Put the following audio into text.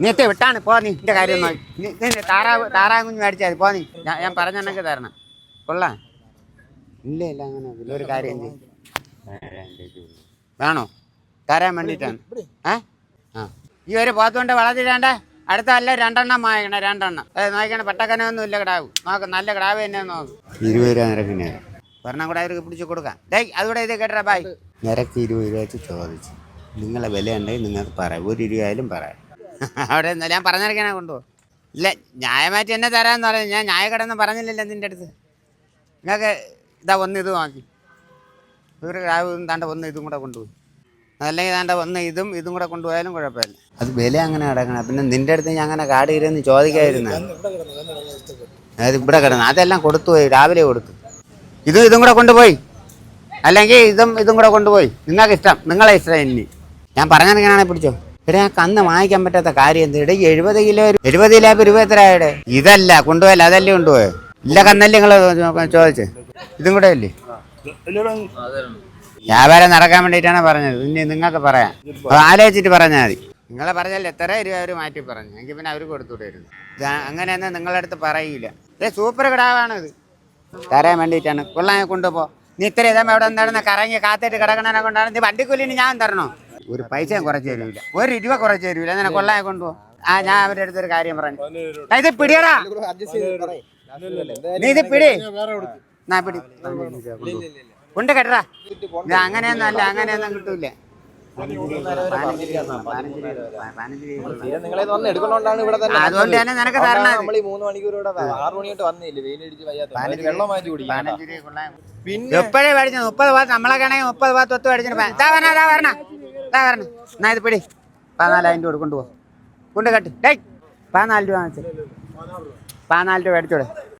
നീ എത്തി വിട്ടാണ് പോ നീ എന്റെ കാര്യം താറാവ് താറാവ് കുഞ്ഞ് മേടിച്ചാൽ പോ നീ. ഞാൻ പറഞ്ഞെണ്ണക്ക് തരണം. കൊള്ളാ. ഇല്ല ഇല്ല അങ്ങനെ ഇല്ല. ഒരു കാര്യം. വേണോ? തരാൻ വേണ്ടിട്ടാണ് ഏ? ആ. ഈ ഒരു പോത്തുകൊണ്ട് വളർത്തിരണ്ട അടുത്ത അല്ല രണ്ടെണ്ണം വാങ്ങിക്കണം രണ്ടെണ്ണം. ഏ നോക്കണം പെട്ടക്കനൊന്നും ഇല്ല കിടാവ്. നോക്ക് നല്ല കിടാവ് തന്നെ നോക്ക്. ഇരുപത് രൂപ നിരക്ക് ഒരെണ്ണം കൂടെ അവർക്ക് പിടിച്ചു കൊടുക്കാം. ഡേ അതുകൂടെ ഇത് കേട്ടാ ബായ് നിരക്ക് ഇരുപത് രൂപ വെച്ച് ചോദിച്ചു. നിങ്ങളെ വില ഉണ്ടെങ്കിൽ നിങ്ങൾക്ക് പറയാം. ഒരു രൂപ ആയാലും പറയാം. അവിടെ ഞാൻ പറഞ്ഞിറക്കാനാ കൊണ്ടുപോകും ഇല്ല ന്യായമായിട്ട് എന്നെ തരാമെന്ന് പറഞ്ഞു. ഞാൻ ന്യായക്കടന്ന് പറഞ്ഞില്ലല്ലോ നിന്റെ അടുത്ത്. നിങ്ങൾക്ക് ഇതാ ഒന്ന് ഇത് വാങ്ങി. ഒരു രാവും താണ്ട ഒന്ന് ഇതും കൂടെ കൊണ്ടുപോയി. അതല്ലെങ്കിൽ താണ്ട ഒന്ന് ഇതും ഇതും കൂടെ കൊണ്ടുപോയാലും കുഴപ്പമില്ല. അത് വില അങ്ങനെ കിടക്കണം പിന്നെ നിന്റെ അടുത്ത് ഞാൻ അങ്ങനെ കാട് ഇരുന്ന് ചോദിക്കാതിരുന്ന അത് ഇവിടെ കിടന്നു. അതെല്ലാം കൊടുത്തു പോയി. രാവിലെ കൊടുത്തു. ഇതും ഇതും കൂടെ കൊണ്ടുപോയി. അല്ലെങ്കിൽ ഇതും ഇതും കൂടെ കൊണ്ടുപോയി. നിങ്ങൾക്ക് ഇഷ്ടം നിങ്ങളെ ഇഷ്ടം ഇനി. ഞാൻ പറഞ്ഞിരിക്കണേ പിടിച്ചോ? ഞാൻ കന്ന് വാങ്ങിക്കാൻ പറ്റാത്ത കാര്യം എന്ത്? ഇടയ്ക്ക് എഴുപത് കിലോ എഴുപത് കിലോ രൂപ എത്രയാടെ ഇതല്ല കൊണ്ടുപോയല്ല അതല്ലേ കൊണ്ടുപോയത് ഇല്ല കന്നല്ലേ നിങ്ങൾ ചോദിച്ചേ. ഇതും കൂടെ അല്ലേ വ്യാപാരം നടക്കാൻ വേണ്ടിയിട്ടാണ് പറഞ്ഞത്. ഇനി നിങ്ങൾക്ക് പറയാം. ആലോചിച്ചിട്ട് പറഞ്ഞാൽ മതി. നിങ്ങളെ പറഞ്ഞാൽ എത്ര രൂപ അവർ മാറ്റി പറഞ്ഞു. എങ്കിൽ പിന്നെ അവർ കൊടുത്തുവിടായിരുന്നു അങ്ങനെയൊന്നും നിങ്ങളുടെ അടുത്ത് പറയില്ല. ഏ സൂപ്പർ കിടാവാണിത്. തരാൻ വേണ്ടിയിട്ടാണ്. കൊള്ളാൻ കൊണ്ടുപോ. നീ ഇത്ര ഇതാകുമ്പോൾ അവിടെ എന്താണെന്ന് കറങ്ങി കാത്തിട്ട് കിടക്കണനെ കൊണ്ടാണ്. നീ വണ്ടിക്കൂലിന് ഞാൻ തരണോ? ഒരു പൈസയും കുറച്ച് തരൂല. ഒരു രൂപ കുറച്ച് തരൂല. അങ്ങനെ കൊള്ളാൻ കൊണ്ടുപോ ആ ഞാൻ അവരുടെ അടുത്തൊരു കാര്യം പറഞ്ഞു ഇത് പിടിയടാ. നീ ഇത് പിടി. നാ പിടി. കൊണ്ട് കെട്ടടാ. ഇത് അങ്ങനെയൊന്നും അല്ല അങ്ങനെയൊന്നും കിട്ടൂല. അതുകൊണ്ട് തന്നെ നിനക്ക് തരണം എപ്പോഴേ മേടിച്ചു മുപ്പത് ഭാഗത്ത് നമ്മളൊക്കെ ആണെങ്കിൽ മുപ്പത് ഭാഗത്ത് ഒത്തു മേടിച്ചിട്ട് വരണ. വരണ. എന്നാ ഇത് പിടി. പതിനാലായിരം രൂപ കൊണ്ടുപോ. കൊണ്ട് കട്ട്. ഡേ പതിനാല് രൂപ വാങ്ങിച്ചു. പതിനാല് രൂപ മേടിച്ചോടെ.